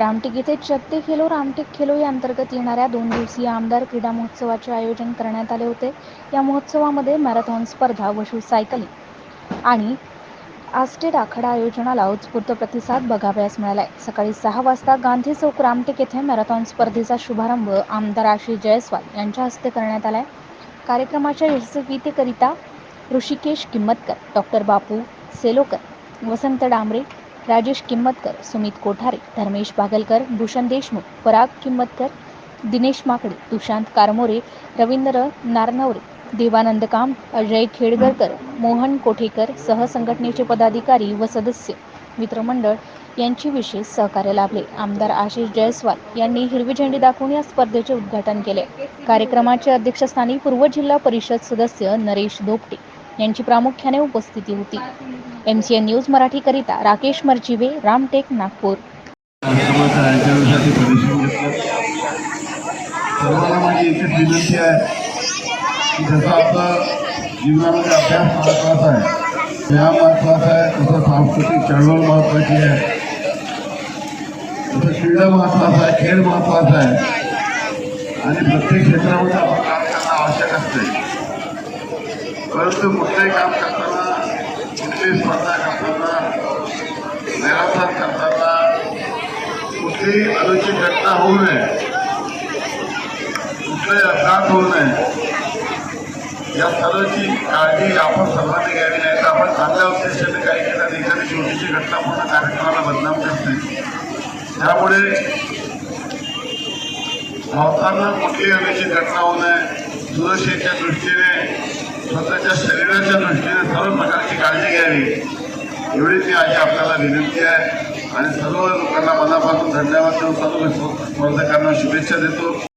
रामटेक येथे चत्ते खेलो रामटेक खेलो या अंतर्गत येणाऱ्या दोन दिवसीय आमदार क्रीडा महोत्सवाचे आयोजन करण्यात आले होते. या महोत्सवामध्ये मॅरेथॉन स्पर्धा व शू सायकलिंग आणि आस्टेड आखाडा आयोजनाला उत्स्फूर्त प्रतिसाद बघावयास मिळालाय. सकाळी सहा वाजता गांधी चौक रामटेक येथे मॅरेथॉन स्पर्धेचा शुभारंभ आमदार आशिष जयस्वाल यांच्या हस्ते करण्यात आलाय. कार्यक्रमाच्या यशस्वीतेकरिता ऋषिकेश किंमतकर डॉक्टर बापू सेलोकर वसंत डांबरे राजेश किंमतकर सुमित कोठारे धर्मेश बागलकर भूषण देशमुख पराग किंमतकर दिनेश माकडे दुशांत कारमोरे रवींद्र नारनवरे देवानंद काम अजय खेडगरकर मोहन कोठेकर सहसंघटनेचे पदाधिकारी व सदस्य मित्रमंडळ यांची विशेष सहकार्य लाभले. आमदार आशिष जयस्वाल यांनी हिरवी झेंडी दाखवून या स्पर्धेचे उद्घाटन केले. कार्यक्रमाच्या अध्यक्षस्थानी पूर्व जिल्हा परिषद सदस्य नरेश धोपटे यांची प्रामुख्याने उपस्थिती होती. एम सी एन न्यूज मराठीकरिता राकेश मरचिवे रामटेक नागपूर. कार्यक्रमाच्या आयोजनासाठी विनंती आहे जसं आपलं जीवनामध्ये अभ्यास महत्त्वाचा आहे व्यायाम महत्त्वाचा आहे तसं सांस्कृतिक चळवळ महत्वाची आहे तसं क्रीडा महत्त्वाचा आहे खेळ महत्त्वाचा आहे आणि प्रत्येक क्षेत्रामध्ये आपण काम करणं आवश्यक असते परंतु कुठलंही काम करताना कुठली स्पर्धा करताना मॅरेथॉन करताना कुठलीही अनुचित घटना होऊ नये कुठलाही अपघात होऊ नये या सर्वांची काळजी आपण सर्वांनी घ्यावी नाही तर आपण चांगल्या उद्देशाने काही केलं एखादी छोटीशी घटना पूर्ण कार्यक्रमाला बदनाम करते त्यामुळे धावताना कुठलीही अनुचित घटना होऊ नये सुरक्षेच्या दृष्टीने स्वतःच्या शरीराच्या दृष्टीने सर्व प्रकारची काळजी घ्यावी. एवढीच ही आजी आपल्याला विनंती आहे. आणि सर्व लोकांना मनापासून धन्यवाद देऊन सर्व स्पर्धकांना शुभेच्छा देतो.